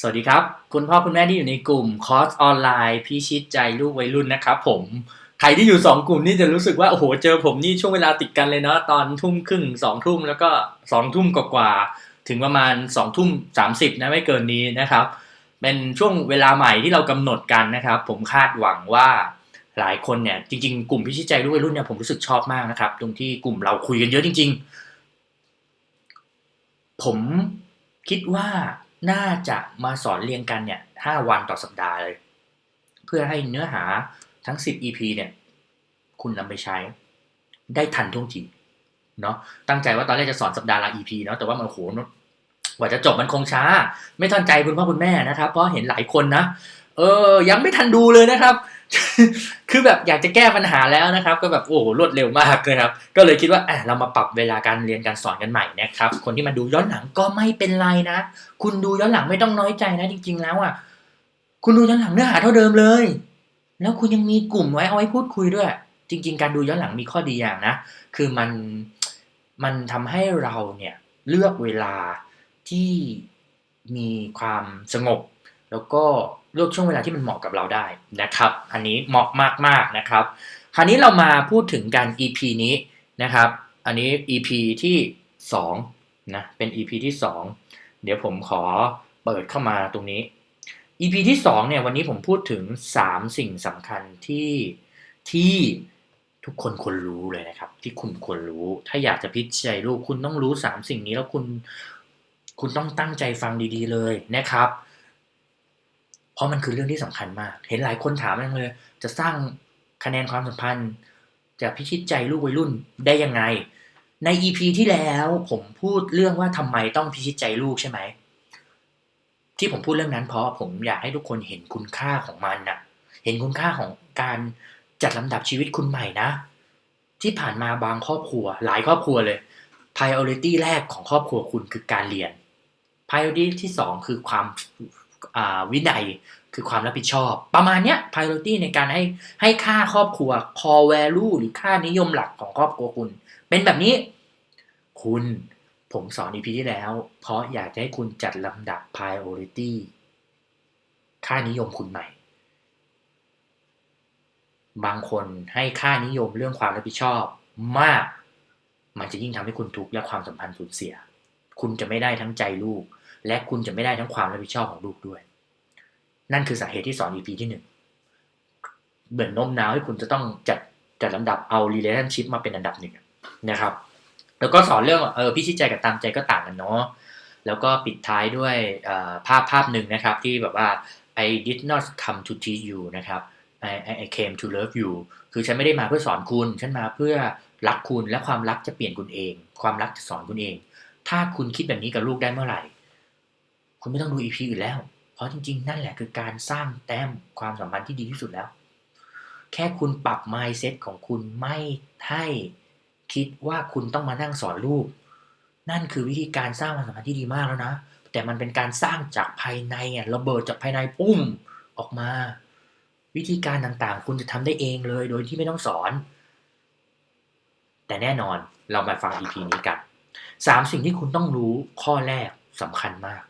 สวัสดีครับ คุณพ่อคุณแม่ที่อยู่ในกลุ่มคอร์สออนไลน์พิชิตใจลูกวัยรุ่นนะครับผมใครที่อยู่ 2 กลุ่มนี่จะรู้สึกว่า โอ้โห เจอผมนี่ช่วงเวลาติดกันเลยเนาะตอนทุ่มครึ่งสองทุ่มแล้วก็สองทุ่มกว่าๆถึงประมาณ2องทุ่มสามสิบนะไม่เกินนี้นะครับ เป็นช่วงเวลาใหม่ที่เรากำหนดกันนะครับ ผมคาดหวังว่าหลายคนเนี่ยจริงๆ กลุ่มพิชิตใจลูกวัยรุ่นเนี่ยผมรู้สึกชอบมากนะครับ ตรงที่กลุ่มเราคุยกันเยอะจริง ๆ ผมคิดว่า น่าจะมาสอนเรียงกันเนี่ยห้าวันต่อสัปดาห์เลย เพื่อให้เนื้อหาทั้ง 10 EP เนี่ย คุณนำไปใช้ ได้ทันท่วงทีเนาะตั้งใจว่าตอนแรกจะสอนสัปดาห์ละ EP เนาะแต่ว่ามันโหกว่าจะจบมันคงช้า ไม่ทันใจคุณพ่อคุณแม่นะครับ เพราะเห็นหลายคนนะเออ ยังไม่ทันดูเลยนะครับ คือแบบอยากจะแก้ปัญหาแล้วนะครับ ก็แบบโอ้โหรวดเร็วมากเลยครับ ก็เลยคิดว่าอะเรามาปรับเวลาการเรียนการสอนกันใหม่นะครับ คนที่มาดูย้อนหลังก็ไม่เป็นไรนะ คุณดูย้อนหลังไม่ต้องน้อยใจนะจริง ๆ แล้วอะคุณดูย้อนหลังเนื้อหาเท่าเดิมเลย แล้วคุณยังมีกลุ่มไว้เอาไว้พูดคุยด้วย จริง ๆ การดูย้อนหลังมีข้อดีอย่างนะ คือมันมันทำให้เราเนี่ยเลือกเวลาที่มีความสงบ แล้วก็ เลือกช่วงเวลาที่มันเหมาะกับเราได้นะครับ อันนี้เหมาะมากๆนะครับ คราวนี้เรามาพูดถึงการ EP นี้นะครับ อันนี้ EP ที่2นะเป็น EP ที่ 2 เดี๋ยวผมขอเปิดเข้ามาตรงนี้ EP ที่2เนี่ยวันนี้ผมพูดถึง 3 สิ่งสำคัญที่ที่ทุกคนควรรู้เลยนะครับ ที่คุณควรรู้ ถ้าอยากจะพิจารณาลูกคุณต้องรู้ 3 สิ่งนี้แล้วคุณคุณต้องตั้งใจฟังดีๆเลยนะครับ เพราะมันคือเรื่องที่สำคัญมาก เห็นหลายคนถามยังเลย จะสร้างคะแนนความสัมพันธ์ จะพิชิตใจลูกวัยรุ่นได้ยังไง ใน EP ที่แล้วผมพูดเรื่องว่าทำไมต้องพิชิตใจลูกใช่ไหม ที่ผมพูดเรื่องนั้นเพราะผมอยากให้ทุกคนเห็นคุณค่าของมันน่ะ เห็นคุณค่าของการจัดลำดับชีวิตคุณใหม่นะ ที่ผ่านมาบางครอบครัว หลายครอบครัวเลย priority แรกของครอบครัวคุณคือการเรียน priority ที่สองคือความ วินัยคือความรับผิดชอบ ประมาณเนี้ย priority ในการให้ให้ค่าครอบครัว core value หรือค่านิยมหลักของครอบครัวคุณ เป็นแบบนี้ คุณผมสอน EP ที่แล้ว เพราะอยากจะให้คุณจัดลำดับ priority ค่านิยมคุณใหม่ บางคนให้ค่านิยมเรื่องความรับผิดชอบมาก มันจะยิ่งทำให้คุณทุกข์และความสัมพันธ์สูญเสีย คุณจะไม่ได้ทั้งใจลูก และคุณจะไม่ได้ทั้งความรับผิดชอบของลูกด้วย นั่นคือสาเหตุที่สอน EP ที่หนึ่งเหมือนโน้มน้าวให้คุณจะต้องจัดจัดลำดับเอา relationship มาเป็นอันดับหนึ่งนะครับ แล้วก็สอนเรื่องเออพิชิตใจกับตามใจก็ต่างกันเนาะแล้วก็ปิดท้ายด้วยภาพภาพหนึ่งนะครับที่แบบว่า I did not come to teach you นะครับ I, I came to love you คือฉันไม่ได้มาเพื่อสอนคุณ ฉันมาเพื่อรักคุณและความรักจะเปลี่ยนคุณเอง ความรักจะสอนคุณเอง ถ้าคุณคิดแบบนี้กับลูกได้เมื่อไหร่ คุณไม่ต้องดู EP อื่นแล้ว เพราะจริงๆ นั่นแหละคือการสร้างแต้มความสัมพันธ์ที่ดีที่สุดแล้ว แค่คุณปรับ mindset ของคุณไม่ให้คิดว่าคุณต้องมานั่งสอนลูก นั่นคือวิธีการสร้างความสัมพันธ์ที่ดีมากแล้วนะ แต่มันเป็นการสร้างจากภายในอะระเบิดจากภายในปุ้มออกมา วิธีการต่างๆ คุณจะทำได้เองเลย โดยที่ไม่ต้องสอน แต่แน่นอนเรามาฟัง EP นี้กันสามสิ่งที่คุณต้องรู้ข้อแรกสำคัญมาก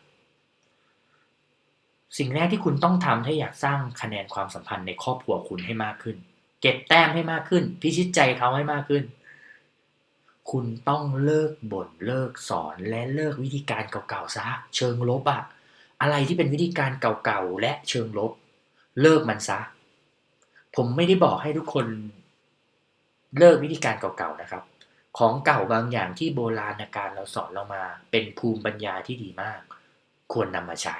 สิ่งแรกที่คุณต้องทำถ้าอยากสร้างคะแนนความสัมพันธ์ในครอบครัวคุณให้มากขึ้น เก็บแต้มให้มากขึ้น พิชิตใจเขาให้มากขึ้น คุณต้องเลิกบ่นเลิกสอนและเลิกวิธีการเก่าๆซะเชิงลบอะอะไรที่เป็นวิธีการเก่าๆและเชิงลบ เลิกมันซะ ผมไม่ได้บอกให้ทุกคนเลิกวิธีการเก่าๆนะครับ ของเก่าบางอย่างที่โบราณการเราสอนเรามา เป็นภูมิปัญญาที่ดีมาก ควรนำมาใช้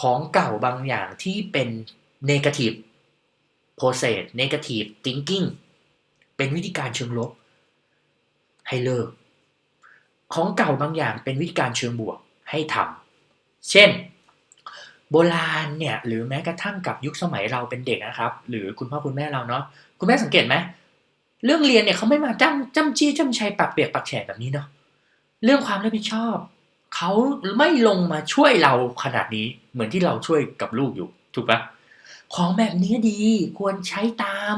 ของเก่าบางอย่างที่เป็น negative process negative thinking เป็นวิธีการเชิงลบ ให้เลิก ของเก่าบางอย่างเป็นวิธีการเชิงบวกให้ทำเช่น โบราณเนี่ยหรือแม้กระทั่งกับยุคสมัยเราเป็นเด็กนะครับ หรือคุณพ่อคุณแม่เราเนาะคุณแม่สังเกตไหมเรื่องเรียนเนี่ยเขาไม่มาจ้ำจ้ำจี้จ้ำชัยปักเปียกปักแฉแบบนี้เนาะเรื่องความรับผิดชอบ เขาไม่ลงมาช่วยเราขนาดนี้ เหมือนที่เราช่วยกับลูกอยู่ ถูกปะของแบบนี้ดีควรใช้ตาม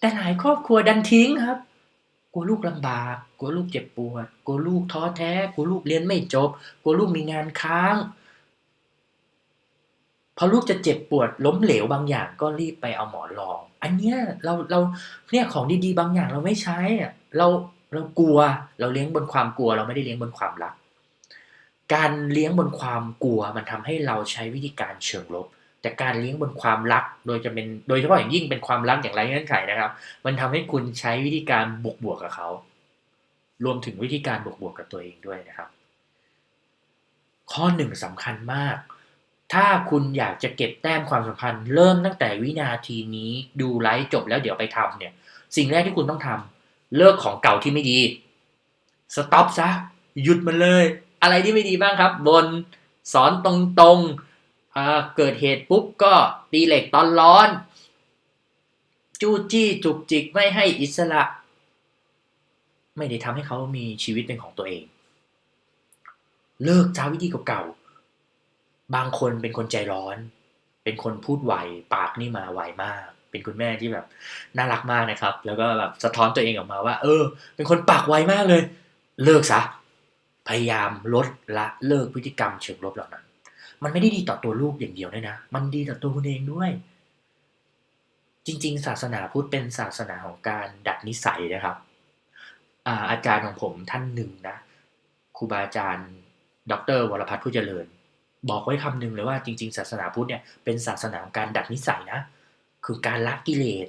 แต่หลายครอบครัวดันทิ้งครับกลัวลูกลำบากกลัวลูกเจ็บปวดกลัวลูกท้อแท้กลัวลูกเรียนไม่จบกลัวลูกมีงานค้างพอลูกจะเจ็บปวดล้มเหลวบางอย่างก็รีบไปเอาหมอนรอง อันเนี้ยเราเราเนี่ยของดีๆ บางอย่างเราไม่ใช้อะเราเรากลัวเราเลี้ยงบนความกลัว เราไม่ได้เลี้ยงบนความรัก การเลี้ยงบนความกลัวมันทำให้เราใช้วิธีการเชิงลบ แต่การเลี้ยงบนความรักโดยจะเป็นโดยเฉพาะอย่างยิ่งเป็นความรักอย่างไรเงื่อนไขนะครับ มันทำให้คุณใช้วิธีการบวกบวกๆกับเขา รวมถึงวิธีการบวกบวกๆกับตัวเองด้วยนะครับ ข้อหนึ่งสำคัญมาก ถ้าคุณอยากจะเก็บแต้มความสัมพันธ์ เริ่มตั้งแต่วินาทีนี้ดูไลฟ์จบแล้วเดี๋ยวไปทำเนี่ย สิ่งแรกที่คุณต้องทำเลิกของเก่าที่ไม่ดีสต็อปซะหยุดมันเลย อะไรที่ไม่ดีบ้างครับ บนสอนตรงๆเกิดเหตุปุ๊บก็ตีเหล็กตอนร้อน จู้จี้จุกจิกไม่ให้อิสระ ไม่ได้ทำให้เขามีชีวิตเป็นของตัวเอง เลิกจ้าวิธีเก่าๆบางคนเป็นคนใจร้อน เป็นคนพูดไวปากนี่มาไวมาก เป็นคุณแม่ที่แบบน่ารักมากนะครับ แล้วก็แบบสะท้อนตัวเองออกมาว่า เออ เป็นคนปากไวมากเลย เลิกซะ พยายามลดละเลิกพฤติกรรมเชิงลบเหล่านั้น มันไม่ได้ดีต่อตัวลูกอย่างเดียวด้วยนะ มันดีต่อตัวคุณเองด้วย จริง ๆ ศาสนาพุทธเป็นศาสนาของการดัดนิสัยนะครับอ่าอาจารย์ของผมท่านหนึ่งนะครูบาอาจารย์ ดรวรพัฒน์ผู้เจริญ บอกไว้คำหนึ่งเลยว่าจริง ๆ ศาสนาพุทธเนี่ยเป็นศาสนาของการดัดนิสัยนะ คือการละกิเลส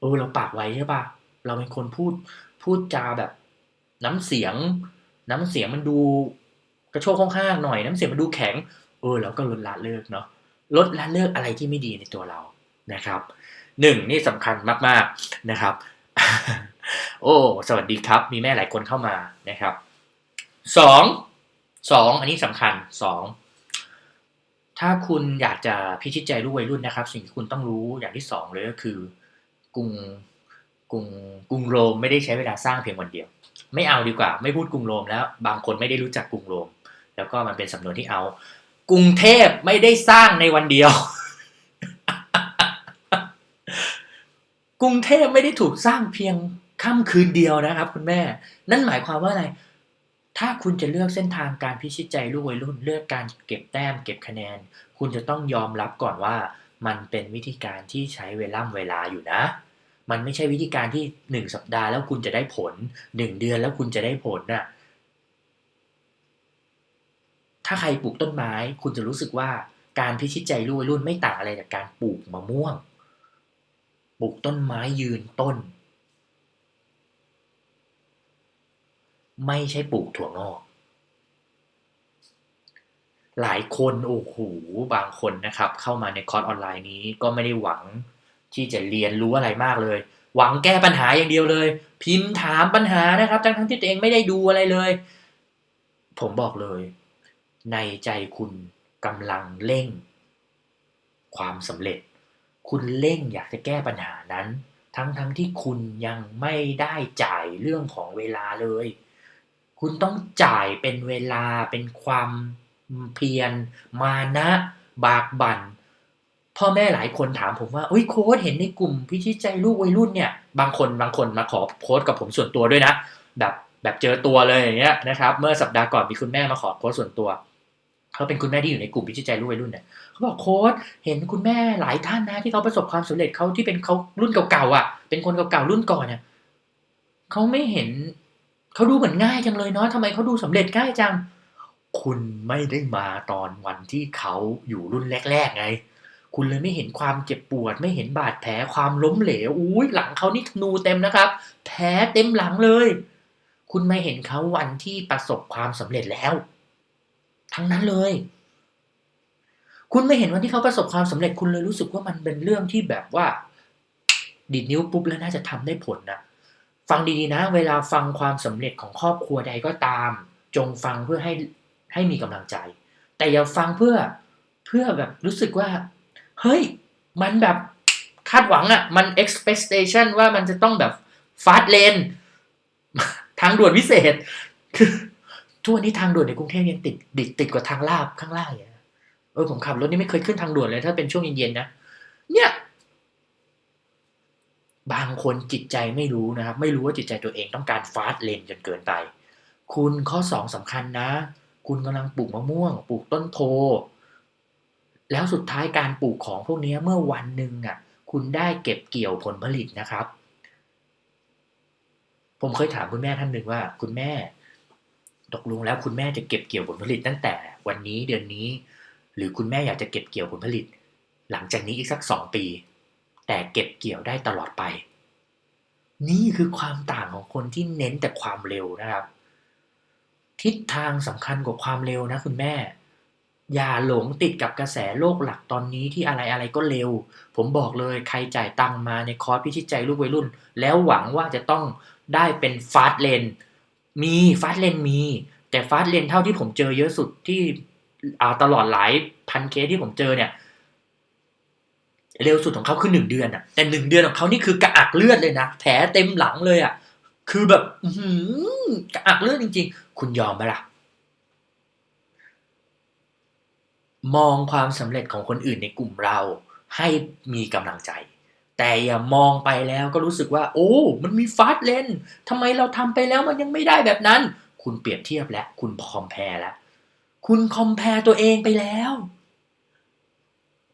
เออเราปากไว้ใช่ปะเราเป็นคนพูดพูดจาแบบน้ำเสียง น้ำเสียงมันดูกระโชกข้างๆหน่อย น้ำเสียงมันดูแข็ง เออเราก็ลดละเลิกเนาะลดละเลิกอะไรที่ไม่ดีในตัวเรานะครับหนึ่งนี่สำคัญมากๆนะครับ โอ้สวัสดีครับ มีแม่หลายคนเข้ามานะครับสองสองอันนี้สำคัญสองถ้าคุณอยากจะพิชิตใจลูกวัยรุ่นนะครับ สิ่งที่คุณต้องรู้อย่างที่สองเลยก็คือกรุงกรุงกรุงโรมไม่ได้ใช้เวลาสร้างเพียงวันเดียว ไม่เอาดีกว่า ไม่พูดกรุงโรมแล้ว บางคนไม่ได้รู้จักกรุงโรม แล้วก็มันเป็นสำนวนที่เอา กรุงเทพไม่ได้สร้างในวันเดียว กรุงเทพไม่ได้ถูกสร้างเพียงค่ำคืนเดียวนะครับ คุณแม่ นั่นหมายความว่าอะไร ถ้าคุณจะเลือกเส้นทางการพิชิตใจลูกวัยรุ่น เลือกการเก็บแต้ม เก็บคะแนน คุณจะต้องยอมรับก่อนว่า มันเป็นวิธีการที่ใช้เวลาเวลาอยู่นะ มันไม่ใช่วิธีการที่หนึ่งสัปดาห์แล้วคุณจะได้ผลหนึ่งเดือนแล้วคุณจะได้ผลน่ะถ้าใครปลูกต้นไม้ คุณจะรู้สึกว่าการพิชิตใจลูกวัยรุ่นไม่ต่างอะไรจากการปลูกมะม่วง ปลูกต้นไม้ยืนต้น ไม่ใช่ปลูกถั่วงอก หลายคนโอ้โหบางคนนะครับ เข้ามาในคอร์สออนไลน์นี้ก็ไม่ได้หวัง ที่จะเรียนรู้อะไรมากเลย หวังแก้ปัญหาอย่างเดียวเลย พิมพ์ถามปัญหานะครับทั้งทั้งที่ตัวเองไม่ได้ดูอะไรเลย ผมบอกเลย ในใจคุณกำลังเร่ง ความสำเร็จ คุณเร่งอยากจะแก้ปัญหานั้น ทั้งทั้งที่คุณยังไม่ได้จ่ายเรื่องของเวลาเลย คุณต้องจ่ายเป็นเวลาเป็นความเพียรมานะ บากบั่น พ่อแม่หลายคนถามผมว่าอุ้ยโค้ดเห็นในกลุ่มพิชิตใจลูกวัยรุ่นเนี่ย บางคนบางคนมาขอโค้ดกับผมส่วนตัวด้วยนะ แบบแบบเจอตัวเลยอย่างเงี้ยนะครับ เมื่อสัปดาห์ก่อนมีคุณแม่มาขอโค้ดส่วนตัวเขาเป็นคุณแม่ที่อยู่ในกลุ่มพิชิตใจลูกวัยรุ่นเนี่ยเขาบอกโค้ดเห็นคุณแม่หลายท่านนะที่เขาประสบความสำเร็จเขาที่เป็นเขารุ่นเก่าๆอะ เป็นคนเก่าๆรุ่นก่อนเนี่ยเขาไม่เห็นเขาดูเหมือนง่ายจังเลยเนาะทำไมเขาดูสำเร็จง่ายจัง คุณไม่ได้มาตอนวันที่เขาอยู่รุ่นแรก ๆ ไง คุณเลยไม่เห็นความเจ็บปวด ไม่เห็นบาดแผลความล้มเหลวอุ้ยหลังเขานี่ธนูเต็มนะครับ แผลเต็มหลังเลย คุณไม่เห็นเขาวันที่ประสบความสำเร็จแล้ว ทั้งนั้นเลย คุณไม่เห็นวันที่เขาประสบความสำเร็จคุณเลยรู้สึกว่ามันเป็นเรื่องที่แบบว่าดีดนิ้วปุ๊บแล้วน่าจะทำได้ผลนะฟังดีๆนะ เวลาฟังความสำเร็จของครอบครัวใดก็ตาม จงฟังเพื่อให้ให้มีกำลังใจ แต่อย่าฟังเพื่อเพื่อแบบรู้สึกว่า เฮ้ย มันแบบคาดหวังอะ่ะ มัน expectation ว่ามันจะต้องแบบ fast lane ทางด่วนพิเศษ คือทุกวันนี้ทางด่วนในกรุงเทพยังติดติดติดกว่าทางลาบข้างล่างอย่างเงี้ยเออผมขับรถนี่ไม่เคยขึ้นทางด่วนเลย ถ้าเป็นช่วงเย็นๆนะเนี่ย บางคนจิตใจไม่รู้นะครับ ไม่รู้ว่าจิตใจตัวเองต้องการฟาสเลนจนเกินไป คุณข้อสองสำคัญนะ คุณกำลังปลูกมะม่วง ปลูกต้นโพ แล้วสุดท้ายการปลูกของพวกนี้เมื่อวันหนึ่งอะคุณได้เก็บเกี่ยวผลผลิตนะครับ ผมเคยถามคุณแม่ท่านหนึ่งว่า คุณแม่ ตกลงแล้วคุณแม่จะเก็บเกี่ยวผลผลิตตั้งแต่วันนี้เดือนนี้ หรือคุณแม่อยากจะเก็บเกี่ยวผลผลิต หลังจากนี้อีกสักสองปี แต่เก็บเกี่ยวได้ตลอดไป นี่คือความต่างของคนที่เน้นแต่ความเร็วนะครับ ทิศทางสำคัญกว่าความเร็วนะคุณแม่ อย่าหลงติดกับกระแสโลกหลักตอนนี้ที่อะไรอะไรก็เร็ว ผมบอกเลยใครจ่ายตังมาในคอร์สพิชิตใจลูกวัยรุ่น แล้วหวังว่าจะต้องได้เป็นฟาสเลนมีฟาสเลนมี แต่ฟาสเลนเท่าที่ผมเจอเยอะสุดที่อาตลอดหลายพันเคสที่ผมเจอเนี่ย เร็วสุดของเขาคือหนึ่งเดือนอะแต่หนึ่งเดือนของเขานี่คือกระอักเลือดเลยนะแผลเต็มหลังเลยอะคือแบบอื้อหือกระอักเลือดจริง ๆ คุณยอมไหมล่ะ มองความสำเร็จของคนอื่นในกลุ่มเราให้มีกำลังใจ แต่อย่ามองไปแล้วก็รู้สึกว่า โอ้ มันมีฟาสเลนทำไมเราทำไปแล้วมันยังไม่ได้แบบนั้น คุณเปรียบเทียบแล้ว คุณคอมเพลแล้ว คุณคอมเพลตัวเองไปแล้ว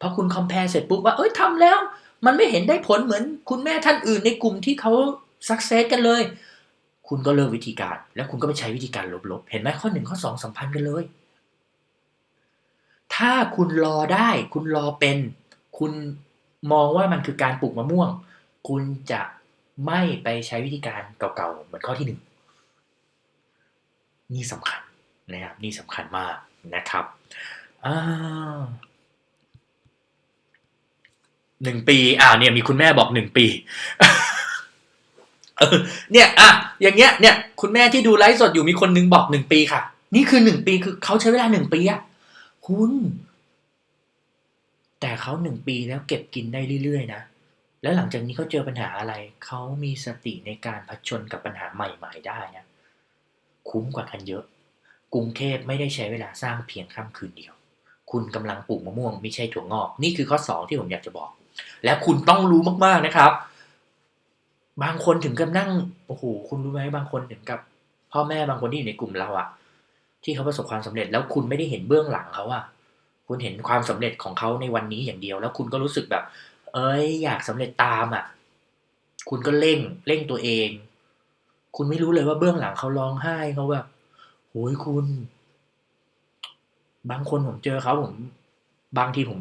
พอคุณคอมเพลเสร็จปุ๊บว่า เอ้ยทำแล้ว มันไม่เห็นได้ผลเหมือน คุณแม่ท่านอื่นในกลุ่มที่เขาสักเซสกันเลย คุณก็เลิกวิธีการ แล้วคุณก็ไปใช้วิธีการลบๆ เห็นไหมข้อหนึ่งข้อสองสัมพันธ์กันเลย ถ้าคุณรอได้ คุณรอเป็น คุณมองว่ามันคือการปลูกมะม่วง คุณจะไม่ไปใช้วิธีการเก่าๆ เหมือนข้อที่หนึ่งนี่สำคัญนะครับนี่สำคัญมากนะครับหนึ่งปี อ่าเนี่ยมีคุณแม่บอกหนึ่งปีเออเนี่ยอะอย่างเงี้ยเนี่ย คุณแม่ที่ดูไลฟ์สดอยู่มีคนนึงบอกหนึ่งปีค่ะ นี่คือหนึ่งปีคือเขาใช้เวลาหนึ่งปีอะ คุณ แต่เขาหนึ่งปีแล้วเก็บกินได้เรื่อยๆนะ แล้วหลังจากนี้เขาเจอปัญหาอะไร เขามีสติในการผชนกับปัญหาใหม่ๆได้นะ คุ้มกว่ากันเยอะ กรุงเทพไม่ได้ใช้เวลาสร้างเพียงค่ำคืนเดียว คุณกำลังปลูกมะม่วงไม่ใช่ถั่วงอก นี่คือข้อสองที่ผมอยากจะบอก และคุณต้องรู้มากๆนะครับ บางคนถึงกับนั่ง โอ้โห คุณรู้ไหมบางคนถึงกับ พ่อแม่บางคนที่อยู่ในกลุ่มเราอะ ที่เขาประสบความสำเร็จแล้วคุณไม่ได้เห็นเบื้องหลังเขาอะคุณเห็นความสำเร็จของเขาในวันนี้อย่างเดียว แล้วคุณก็รู้สึกแบบ เอ้ย อยากสำเร็จตามอะคุณก็เร่งเร่งตัวเอง คุณไม่รู้เลยว่าเบื้องหลังเขาร้องไห้เขาแบบโอ้ยคุณ บางคนผมเจอเขาผม บางทีผม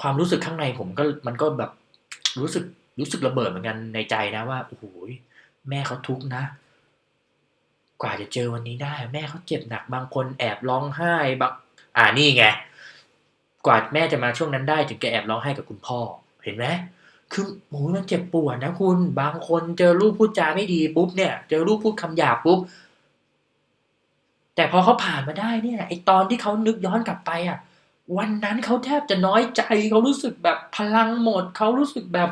ความรู้สึกข้างในผมก็มันก็แบบรู้สึกรู้สึกระเบิดเหมือนกันในใจนะว่าโอ้โหแม่เขาทุกข์นะ กว่าจะเจอวันนี้ได้ แม่เขาเจ็บหนักบางคนแอบร้องไห้บางอ่านี่ไงกว่าแม่จะมาช่วงนั้นได้ถึงแกแอบร้องไห้กับคุณพ่อ เห็นไหมคือโอ้ยมันเจ็บปวดนะคุณ บางคนเจอลูกพูดจาไม่ดีปุ๊บเนี่ย เจอลูกพูดคำหยาบปุ๊บ แต่พอเขาผ่านมาได้เนี่ยไอตอนที่เขานึกย้อนกลับไปอะ วันนั้นเขาแทบจะน้อยใจเขารู้สึกแบบพลังหมดเขารู้สึกแบบ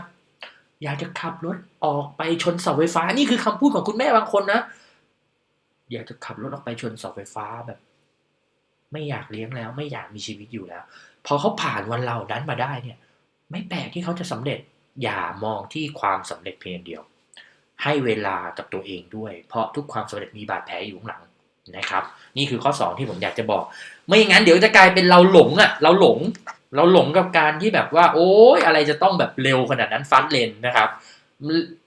อยากจะขับรถออกไปชนเสาไฟฟ้านี่คือคำพูดของคุณแม่บางคนนะ อยากจะขับรถออกไปชนเสาไฟฟ้าแบบ ไม่อยากเลี้ยงแล้ว ไม่อยากมีชีวิตอยู่แล้ว พอเขาผ่านวันเหล่านั้นมาได้เนี่ย ไม่แปลกที่เขาจะสำเร็จอย่ามองที่ความสำเร็จเพียงเดียว ให้เวลากับตัวเองด้วย เพราะทุกความสำเร็จมีบาดแผลอยู่ข้างหลังนะครับ นี่คือข้อสองที่ผมอยากจะบอก ไม่อย่างนั้นเดี๋ยวจะกลายเป็นเราหลงอะ เราหลง เราหลงกับการที่แบบว่า โอ้ยอะไรจะต้องแบบเร็วขนาดนั้นฟัสเลนนะครับ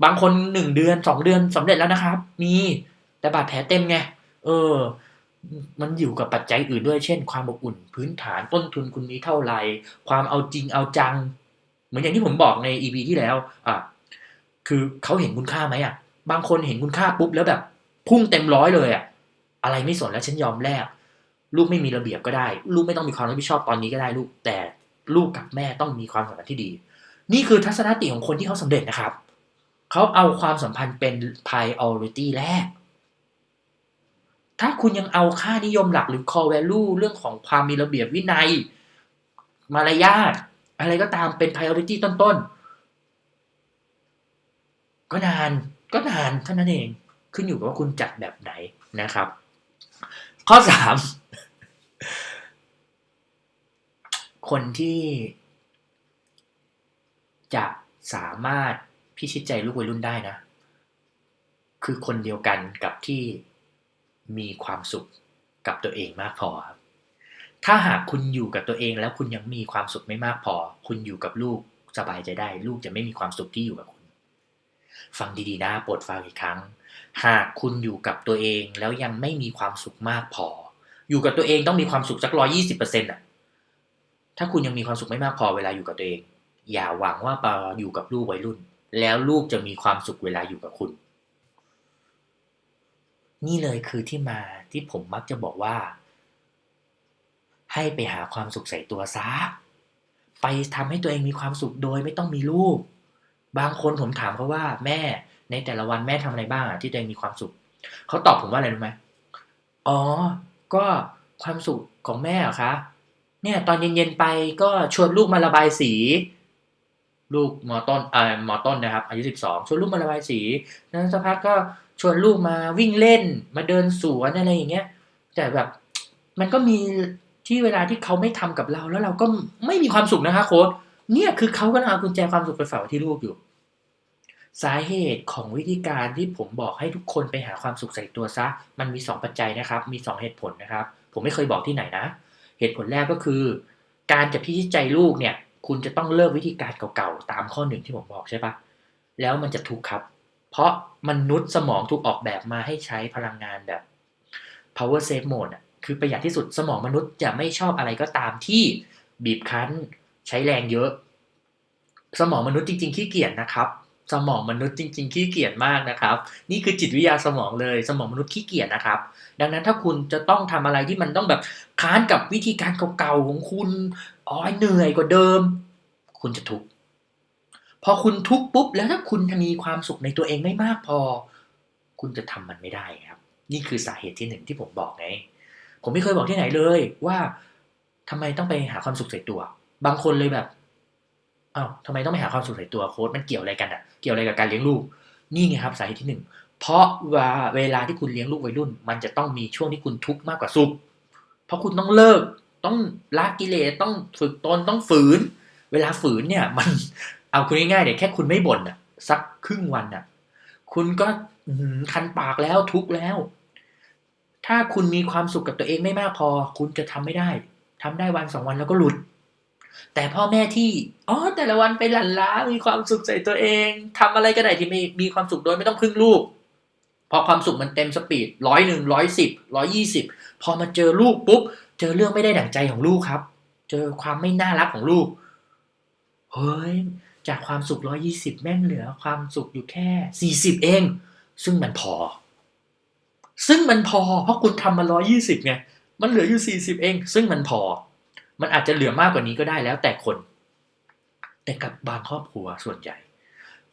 บางคนหนึ่งเดือนสองเดือนสำเร็จแล้วนะครับ มี แต่บาดแผลเต็มไง เออ มันอยู่กับปัจจัยอื่นด้วย เช่น ความอบอุ่น พื้นฐาน ต้นทุนคุณมีเท่าไหร่ ความเอาจริงเอาจัง เหมือนอย่างที่ผมบอกในอีพีที่แล้ว อะ คือเขาเห็นคุณค่าไหมอะ บางคนเห็นคุณค่าปุ๊บแล้วแบบ พุ่งเต็มร้อยเลยอะ อะไรไม่สนแล้วฉันยอมแลก ลูกไม่มีระเบียบก็ได้ ลูกไม่ต้องมีความรับผิดชอบตอนนี้ก็ได้ลูก แต่ลูกกับแม่ต้องมีความสัมพันธ์ที่ดี นี่คือทัศนคติของคนที่เขาสำเร็จนะครับ เขาเอาความสัมพันธ์เป็น priority แรก ถ้าคุณยังเอาค่านิยมหลักหรือ core value เรื่องของความมีระเบียบวินัย มารยาทอะไรก็ตามเป็น priority ต้นๆ ก็นานก็นานเท่านั้นเองขึ้นอยู่กับว่าคุณจัดแบบไหนนะครับ ข้อสามคนที่จะสามารถพิชิตใจลูกวัยรุ่นได้นะ คือคนเดียวกันกับที่ มีความสุขกับตัวเองมากพอครับถ้าหากคุณอยู่กับตัวเองแล้วคุณยังมีความสุขไม่มากพอ คุณอยู่กับลูกสบายใจได้ ลูกจะไม่มีความสุขที่อยู่กับคุณ ฟังดีๆนะโปรดฟังอีกครั้ง หากคุณอยู่กับตัวเองแล้วยังไม่มีความสุขมากพอ อยู่กับตัวเองต้องมีความสุขสักร้อยี่สิบเปอร์เซ็นต์อะถ้าคุณยังมีความสุขไม่มากพอเวลาอยู่กับตัวเอง อย่าหวังว่าปาอยู่กับลูกวัยรุ่น แล้วลูกจะมีความสุขเวลาอยู่กับคุณ นี่เลยคือที่มาที่ผมมักจะบอกว่า ให้ไปหาความสุขใส่ตัวซะไปทำให้ตัวเองมีความสุขโดยไม่ต้องมีลูก บางคนผมถามเขาว่าแม่ในแต่ละวันแม่ทำอะไรบ้างอะที่ตัวเองมีความสุข เขาตอบผมว่าอะไรรู้ไหมอ๋อ ก็ความสุขของแม่เหรอคะ เนี่ยตอนเย็นๆไปก็ชวนลูกมาระบายสี ลูกมอต้นเอ่อมอต้นนะครับ อายุสิบสองชวนลูกมาระบายสีแล้วสักพักก็ ชวนลูกมาวิ่งเล่นมาเดินสวนอะไรอย่างเงี้ยแต่แบบมันก็มีที่เวลาที่เขาไม่ทำกับเราแล้วเราก็ไม่มีความสุขนะคะโค้ดเนี่ยคือเขาก็เอากุญแจความสุขไปฝากไว้ที่ลูกอยู่ สาเหตุของวิธีการที่ผมบอกให้ทุกคนไปหาความสุขใส่ตัวซะ มันมีสองปัจจัยนะครับ มีสองเหตุผลนะครับ ผมไม่เคยบอกที่ไหนนะ เหตุผลแรกก็คือ การจะพิชิตใจลูกเนี่ย คุณจะต้องเลิกวิธีการเก่าๆตามข้อหนึ่งที่ผมบอกใช่ปะแล้วมันจะทุกข์ครับ เพราะมนุษย์สมองถูกออกแบบมาให้ใช้พลังงานแบบ power save mode อะคือประหยัดที่สุดสมองมนุษย์จะไม่ชอบอะไรก็ตามที่บีบคั้นใช้แรงเยอะ สมองมนุษย์จริง ๆ ขี้เกียจนะครับ สมองมนุษย์จริง ๆ ขี้เกียจมากนะครับ นี่คือจิตวิทยาสมองเลย สมองมนุษย์ขี้เกียจนะครับ ดังนั้นถ้าคุณจะต้องทำอะไรที่มันต้องแบบค้านกับวิธีการเก่าๆของคุณอ๋อเหนื่อยกว่าเดิม คุณจะทุกข์ พอคุณทุกปุ๊บแล้วถ้าคุณมีความสุขในตัวเองไม่มากพอ คุณจะทำมันไม่ได้ครับ นี่คือสาเหตุที่หนึ่งที่ผมบอกไง ผมไม่เคยบอกที่ไหนเลยว่าทำไมต้องไปหาความสุขใส่ตัว บางคนเลยแบบอ้าวทำไมต้องไปหาความสุขใส่ตัวโค้ดมันเกี่ยวอะไรกันอะเกี่ยวอะไรกับการเลี้ยงลูก นี่ไงครับสาเหตุที่หนึ่งเพราะว่าเวลาที่คุณเลี้ยงลูกวัยรุ่น มันจะต้องมีช่วงที่คุณทุกข์มากกว่าสุข เพราะคุณต้องเลิก ต้องละกิเลสต้องฝึกตนต้องฝืน เวลาฝืนเนี่ยมัน เอาคุณง่ายๆเดี๋ยวแค่คุณไม่บ่นอะ สักครึ่งวันอะ คุณก็คันปากแล้วทุกข์แล้ว ถ้าคุณมีความสุขกับตัวเองไม่มากพอ คุณจะทำไม่ได้ทำได้วันสองวันแล้วก็หลุด แต่พ่อแม่ที่อ๋อแต่ละวันไปหลั่นล้ามีความสุขใส่ตัวเองทำอะไรก็ได้ที่มีมีความสุขโดยไม่ต้องพึ่งลูกพอความสุขมันเต็มสปีดร้อยหนึ่งร้อยสิบร้อยี่สิบพอมาเจอลูกปุ๊บ เจอเรื่องไม่ได้ดั่งใจของลูกครับ เจอความไม่น่ารักของลูก เฮ้ย จากความสุขร้อยี่สิบแม่งเหลือความสุขอยู่แค่สี่สิบเอง ซึ่งมันพอ ซึ่งมันพอ เพราะคุณทำมาร้อยี่สิบไงมันเหลืออยู่สี่สิบเอง ซึ่งมันพอ มันอาจจะเหลือมากกว่านี้ก็ได้แล้วแต่คน แต่กับบางครอบครัวส่วนใหญ่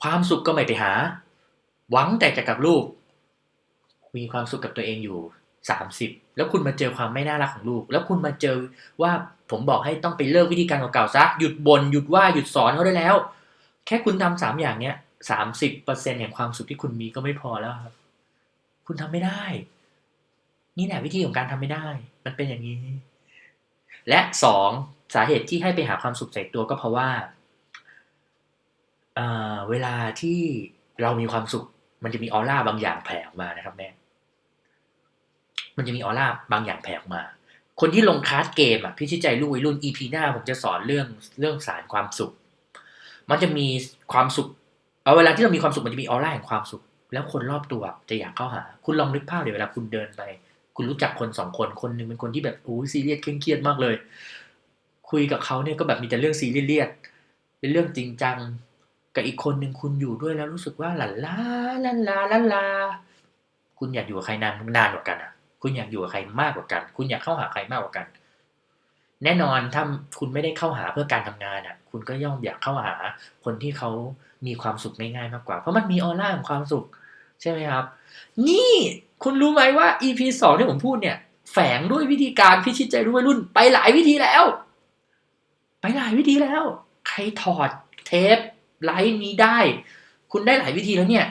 ความสุขก็ไม่ไปหา หวังแต่จะกับลูก มีความสุขกับตัวเองอยู่สามสิบแล้วคุณมาเจอความไม่น่ารักของลูก แล้วคุณมาเจอว่าผมบอกให้ต้องไปเลิกวิธีการเก่าๆซะ หยุดบน่นหยุดว่าหยุดสอนเขาได้แล้ว แค่คุณทำสามอย่างเนี้ยสามสิบเปอร์เซ็นแห่งความสุขที่คุณมีก็ไม่พอแล้วครับ คุณทำไม่ได้ นี่แหละวิธีของการทำไม่ได้ มันเป็นอย่างนี้ และสองสาเหตุที่ให้ไปหาความสุขใส่ตัวก็เพราะว่าเอ่อเวลาที่เรามีความสุข มันจะมีออร่าบางอย่างแผ่ออกมานะครับแม่มันจะมีออร่าบางอย่างแผ่ออกมา คนที่ลงคลาสเกมอะพี่ชิใจลูกวัยรุ่น EP หน้าผมจะสอนเรื่องเรื่องสารความสุข มันจะมีความสุขเอาเวลาที่เรามีความสุขมันจะมีออร่าแห่งความสุข แล้วคนรอบตัวจะอยากเข้าหา คุณลองนึกภาพเดี๋ยวเวลาคุณเดินไป คุณรู้จักคนสองคนคนหนึ่งเป็นคนที่แบบโอ้ซีเรียสเคร่งเครียดมากเลย คุยกับเขาเนี่ยก็แบบมีแต่เรื่องซีเรียสเป็นเรื่องจริงจังกับอีกคนหนึ่งคุณอยู่ด้วยแล้วรู้สึกว่าหลันลาลันลาลันลา คุณอยากอยู่กับใครนานนานกว่ากันอะ คุณอยากอยู่กับใครมากกว่ากัน คุณอยากเข้าหาใครมากกว่ากัน แน่นอนถ้าคุณไม่ได้เข้าหาเพื่อการทำงานอะ คุณก็ย่อมอยากเข้าหาคนที่เขามีความสุขง่ายๆมากกว่า เพราะมันมีออร่าของความสุข ใช่ไหมครับ นี่คุณรู้ไหมว่า EP สองที่ผมพูดเนี่ย แฝงด้วยวิธีการพิชิตใจรุ่นรุ่น ไปหลายวิธีแล้ว ไปหลายวิธีแล้ว ใครถอดเทปไลฟ์นี้ได้ คุณได้หลายวิธีแล้วเนี่ย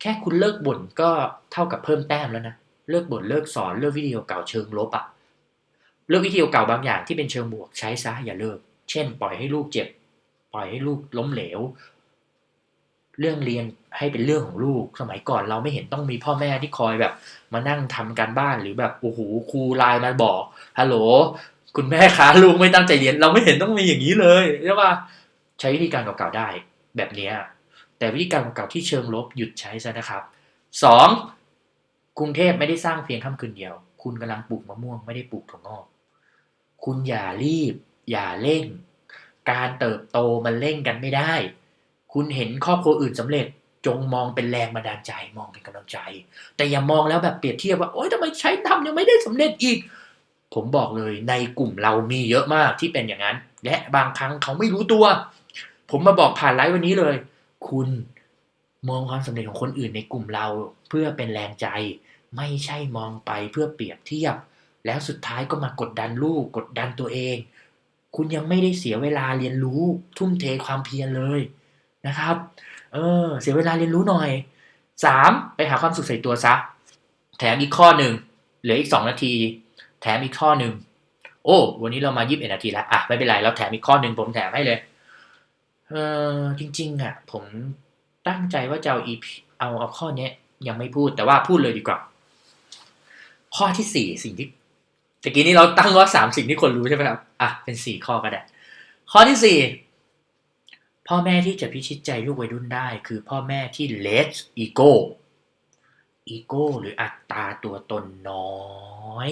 แค่คุณเลิกบ่นก็เท่ากับเพิ่มแต้มแล้วนะเลิกบ่นเลิกสอนเลิกวิธีโอเก่าเชิงลบอะ เลิกวิธีเก่าๆบางอย่างที่เป็นเชิงบวกใช้ซะอย่าเลิก เช่น ปล่อยให้ลูกเจ็บ ปล่อยให้ลูกล้มเหลว เรื่องเรียนให้เป็นเรื่องของลูก สมัยก่อนเราไม่เห็นต้องมีพ่อแม่ที่คอยแบบ มานั่งทำการบ้านหรือแบบโอ้โหครูไลน์มาบอกฮัลโหลคุณแม่คะลูกไม่ตั้งใจเรียน เราไม่เห็นต้องมีอย่างนี้เลยใช่ป่ะใช้วิธีการเก่าๆได้แบบนี้แต่วิธีการเก่าๆที่เชิงลบหยุดใช้ซะนะครับสองกรุงเทพไม่ได้สร้างเพียงค่ำคืนเดียว คุณกำลังปลูกมะม่วงไม่ได้ปลูกถั่วงอก คุณอย่ารีบ อย่าเร่ง การเติบโตมันเร่งกันไม่ได้ คุณเห็นครอบครัวอื่นสำเร็จจงมองเป็นแรงบันดาลใจมองเป็นกำลังใจ แต่อย่ามองแล้วแบบเปรียบเทียบว่าโอ๊ยทำไมใช้ทำยังไม่ได้สำเร็จอีก ผมบอกเลยในกลุ่มเรามีเยอะมากที่เป็นอย่างนั้น และบางครั้งเขาไม่รู้ตัว ผมมาบอกผ่านไลฟ์วันนี้เลย คุณมองความสำเร็จของคนอื่นในกลุ่มเราเพื่อเป็นแรงใจ ไม่ใช่มองไปเพื่อเปรียบเทียบ แล้วสุดท้ายก็มากดดันลูกกดดันตัวเอง คุณยังไม่ได้เสียเวลาเรียนรู้ ทุ่มเทความเพียรเลยนะครับ เออ เสียเวลาเรียนรู้หน่อยสามไปหาความสุขใส่ตัวซะ แถมอีกข้อหนึ่งเหลืออีกสองนาที แถมอีกข้อหนึ่งโอ้ วันนี้เรามายีิบเอ็ดนาทีแล้วอะไม่เป็นไรเราแถมอีกข้อหนึ่งผมแถมให้เลยเออจริง ๆ อะ ผมตั้งใจว่าจะเอา EP เอาเอาข้อเนี้ยยังไม่พูดแต่ว่าพูดเลยดีกว่า ข้อที่สี่สิ่งที่ ตะกี้นี้เราตั้งว่าสามสิ่งที่คนรู้ใช่ไหมครับ อะ เป็นสี่ข้อก็ได้ ข้อที่สี่พ่อแม่ที่จะพิชิตใจลูกวัยรุ่นได้ คือพ่อแม่ที่ less ego ego หรืออัตราตัวตนน้อย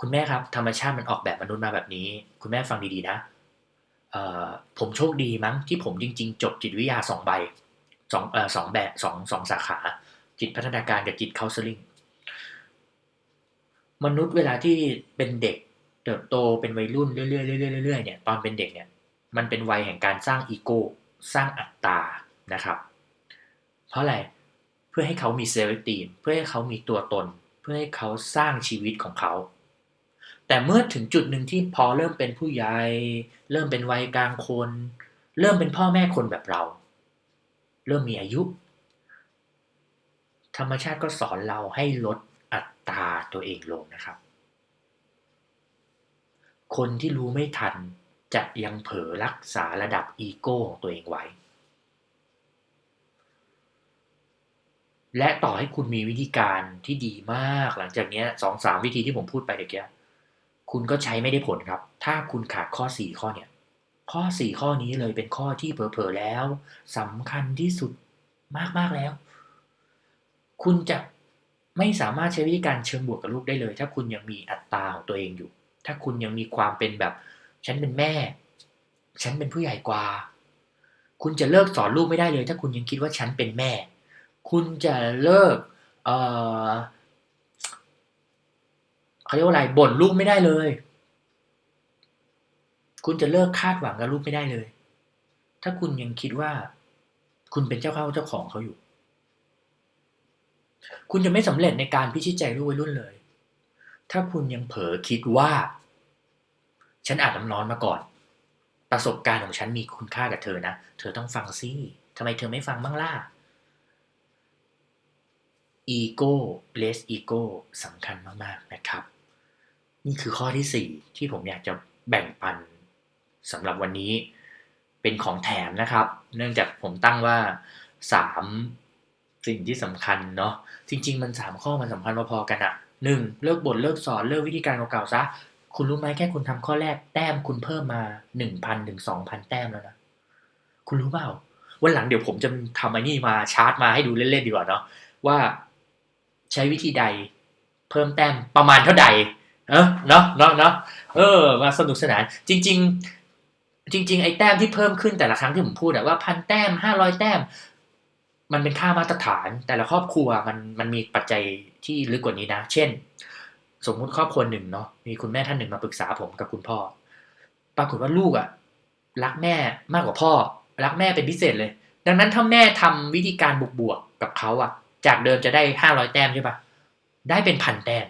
คุณแม่ครับ ธรรมชาติมันออกแบบมนุษย์มาแบบนี้ คุณแม่ฟังดีๆนะเอ่อผมโชคดีมั้งที่ผมจริง ๆ จบจิตวิทยาสองใบสองเอ่อสองแบบสองสองสาขา จิตพัฒนาการกับจิตเคาน์เซลิง มนุษย์เวลาที่เป็นเด็กเติบโตเป็นวัยรุ่นเรื่อยๆเรื่อยๆเรื่อยๆเนี่ยตอนเป็นเด็กเนี่ยมันเป็นวัยแห่งการสร้างอีโก้สร้างอัตตานะครับ เพราะอะไรเพื่อให้เขามีเซลล์ตีมเพื่อให้เขามีตัวตน เพื่อให้เขาสร้างชีวิตของเขา แต่เมื่อถึงจุดหนึ่งที่พอเริ่มเป็นผู้ใหญ่เริ่มเป็นวัยกลางคน เริ่มเป็นพ่อแม่คนแบบเรา เริ่มมีอายุ ธรรมชาติก็สอนเราให้ลด ตาตัวเองลงนะครับ คนที่รู้ไม่ทันจะยังเผลอรักษาระดับอีโก้ของตัวเองไว้ และต่อให้คุณมีวิธีการที่ดีมากหลังจากนี้สองสามวิธีที่ผมพูดไปเมื่อกี้คุณก็ใช้ไม่ได้ผลครับ ถ้าคุณขาดข้อสี่ข้อเนี่ย ข้อสี่ข้อนี้เลยเป็นข้อที่เผลอๆแล้วสำคัญที่สุดมากๆแล้ว คุณจะ ไม่สามารถใช้วิธีการเชิงบวกกับลูกได้เลย ถ้าคุณยังมีอัตตราของตัวเองอยู่ ถ้าคุณยังมีความเป็นแบบ ฉันเป็นแม่ ฉันเป็นผู้ใหญ่กว่า คุณจะเลิกสอนลูกไม่ได้เลย ถ้าคุณยังคิดว่าฉันเป็นแม่ คุณจะเลิกเออเขาเรียกว่าอะไรบ่นลูกไม่ได้เลย คุณจะเลิกคาดหวังกับลูกไม่ได้เลย ถ้าคุณยังคิดว่า คุณเป็นเจ้าเข้าเจ้าของเขาอยู่ คุณจะไม่สำเร็จในการพิชิตใจลูกวัยรุ่นเลย ถ้าคุณยังเผลอคิดว่า ฉันอาบน้ำร้อนมาก่อน ประสบการณ์ของฉันมีคุณค่ากับเธอนะ เธอต้องฟังสิทำไมเธอไม่ฟังบ้างล่ะอีโก้ less ego สำคัญมาก ๆ นะครับ นี่คือข้อที่ 4 ที่ผมอยากจะแบ่งปันสำหรับวันนี้เป็นของแถมนะครับ เนื่องจากผมตั้งว่า 3 สิ่งที่สำคัญเนาะจริง ๆ มัน 3 ข้อมันสำคัญพอๆกันอะหนึ่งเลิกบ่นเลิกสอนเลิกวิธีการเก่าๆซะคุณรู้ไหมแค่คุณทำข้อแรกแต้มคุณเพิ่มมา 1,000ถึง2,000 แต้มแล้วนะคุณรู้เปล่าวันหลังเดี๋ยวผมจะทำไอ้นี่มาชาร์ตมาให้ดูเล่นๆดีกว่าเนาะว่าใช้วิธีใดเพิ่มแต้มประมาณเท่าใดเออเนาะเนาะเนาะเออ มาสนุกสนาน จริง ๆ จริง ๆ ไอ้แต้มที่เพิ่มขึ้นแต่ละครั้งที่ผมพูดอะว่าพันแต้มห้าร้อยแต้ม มันเป็นค่ามาตรฐาน แต่ละครอบครัวมันมันมีปัจจัยที่ลึกกว่านี้นะ เช่น สมมุติครอบครัวหนึ่งเนาะมีคุณแม่ท่านหนึ่งมาปรึกษาผมกับคุณพ่อ ปรากฏว่าลูกอะรักแม่มากกว่าพ่อ รักแม่เป็นพิเศษเลย ดังนั้นถ้าแม่ทำวิธีการบวกๆกับเขาอะจากเดิมจะได้ห้าร้อยแต้มใช่ปะได้เป็นพันแต้ม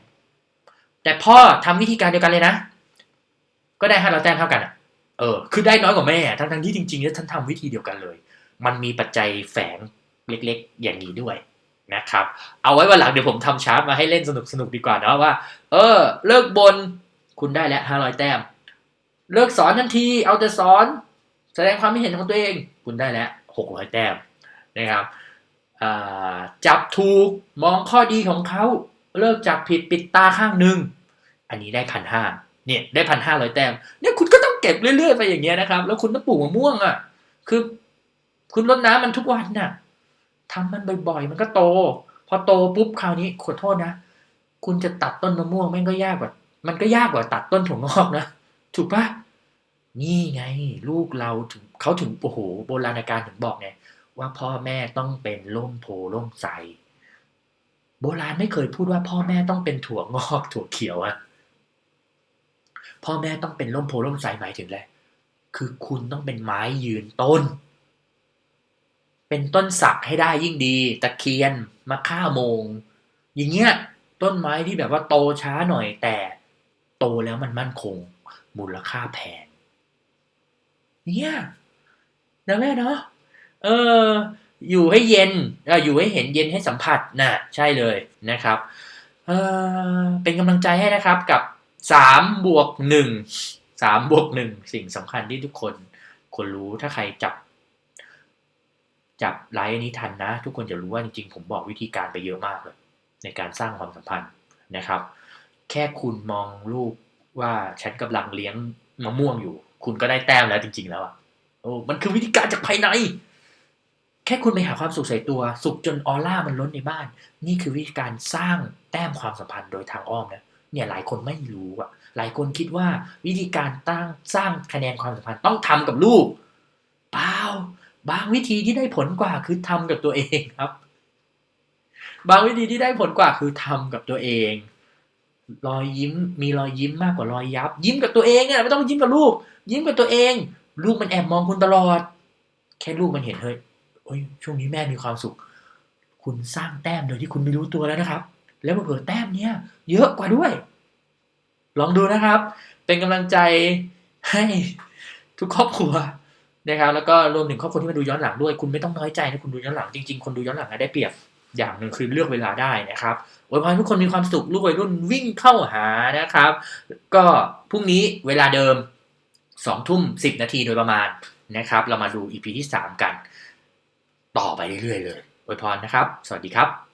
แต่พ่อทำวิธีการเดียวกันเลยนะ ก็ได้ห้าร้อยแต้มเท่ากันอะเออ คือได้น้อยกว่าแม่ ทั้งทั้งที่จริงๆแล้วท่านทำวิธีเดียวกันเลย มันมีปัจจัยแฝง เล็กๆ อย่างนี้ด้วยนะครับ เอาไว้วันหลังเดี๋ยวผมทำชาร์ตมาให้เล่นสนุกๆดีกว่าเนะว่า เออ เลิกบนคุณได้แล้วห้าร้อยแต้ม เลิกสอนทันที เอาแต่สอน แสดงความคิดเห็นของตัวเอง คุณได้แล้วหกร้อยแต้มนะครับจับถูกมองข้อดีของเขาเลิกจับผิดปิดตาข้างหนึ่งอันนี้ได้พันห้าเนี่ยได้พันห้าร้อยแต้มเนี่ยคุณก็ต้องเก็บเรื่อยๆไปอย่างเงี้ยนะครับ แล้วคุณต้องปลูกมะม่วงอะคือ คุณรดน้ำมันทุกวันน่ะ ทำมันบ่อยๆ มันก็โต พอโตปุ๊บคราวนี้ขอโทษนะ คุณจะตัดต้นมะม่วงแม่งก็ยากกว่า มันก็ยากกว่าตัดต้นถั่วงอกนะ ถูกปะนี่ไง ลูกเราถึงเขาถึงโอ้โหโบราณการถึงบอกไงว่าพ่อแม่ต้องเป็นร่มโพร่มใสโบราณไม่เคยพูดว่าพ่อแม่ต้องเป็นถั่วงอกถั่วเขียวอะพ่อแม่ต้องเป็นร่มโพร่มใสหมายถึงอะไรคือคุณต้องเป็นไม้ยืนต้น เป็นต้นสักให้ได้ยิ่งดี ตะเคียนมะข่าโมง อย่างเงี้ยต้นไม้ที่แบบว่าโตช้าหน่อยแต่ โตแล้วมันมั่นคง มูลค่าแพงเนี่ยนะแม่เนาะเออ อยู่ให้เย็นออยู่ให้เห็นเย็นให้สัมผัสน่ะ ใช่เลยนะครับเออเป็นกำลังใจให้นะครับกับสามบวกหนึ่งสามบวกหนึ่งสิ่งสำคัญที่ทุกคนควรรู้ถ้าใครจับ จับไลฟ์นี้ทันนะ ทุกคนจะรู้ว่าจริงๆ ผมบอกวิธีการไปเยอะมากเลย ในการสร้างความสัมพันธ์นะครับ แค่คุณมองลูกว่าฉันกำลังเลี้ยงมะม่วงอยู่ คุณก็ได้แต้มแล้วจริง ๆ แล้วอะโอ้มันคือวิธีการจากภายใน แค่คุณไปหาความสุขใส่ตัว สุขจนออร่ามันล้นในบ้าน นี่คือวิธีการสร้างแต้มความสัมพันธ์โดยทางอ้อมนะเนี่ยหลายคนไม่รู้อะ หลายคนคิดว่าวิธีการตั้งสร้างคะแนนความสัมพันธ์ต้องทำกับลูกเปล่า บางวิธีที่ได้ผลกว่าคือทำกับตัวเองครับ บางวิธีที่ได้ผลกว่าคือทำกับตัวเอง รอยยิ้มมีรอยยิ้มมากกว่ารอยยับ ยิ้มกับตัวเองเนี่ยไม่ต้องยิ้มกับลูก ยิ้มกับตัวเอง ลูกมันแอบมองคุณตลอด แค่ลูกมันเห็นเฮ้ยโอ้ยช่วงนี้แม่มีความสุข คุณสร้างแต้มโดยที่คุณไม่รู้ตัวแล้วนะครับ แล้วเผื่อแต้มเนี้ยเยอะกว่าด้วย ลองดูนะครับ เป็นกำลังใจให้ทุกครอบครัว นะครับแล้วก็รวมถึงครอบครัวที่มาดูย้อนหลังด้วย คุณไม่ต้องน้อยใจนะคุณดูย้อนหลังจริงๆคนดูย้อนหลังนะได้เปรียบอย่างหนึ่งคือเลือกเวลาได้นะครับอวยพรทุกคนมีความสุขลูกวัยรุ่นวิ่งเข้าหานะครับ ก็พรุ่งนี้เวลาเดิมสองทุ่มสิบนาทีโดยประมาณนะครับ เรามาดู EP ที่สามกัน ต่อไปเรื่อยๆเลยอวยพรนะครับ สวัสดีครับ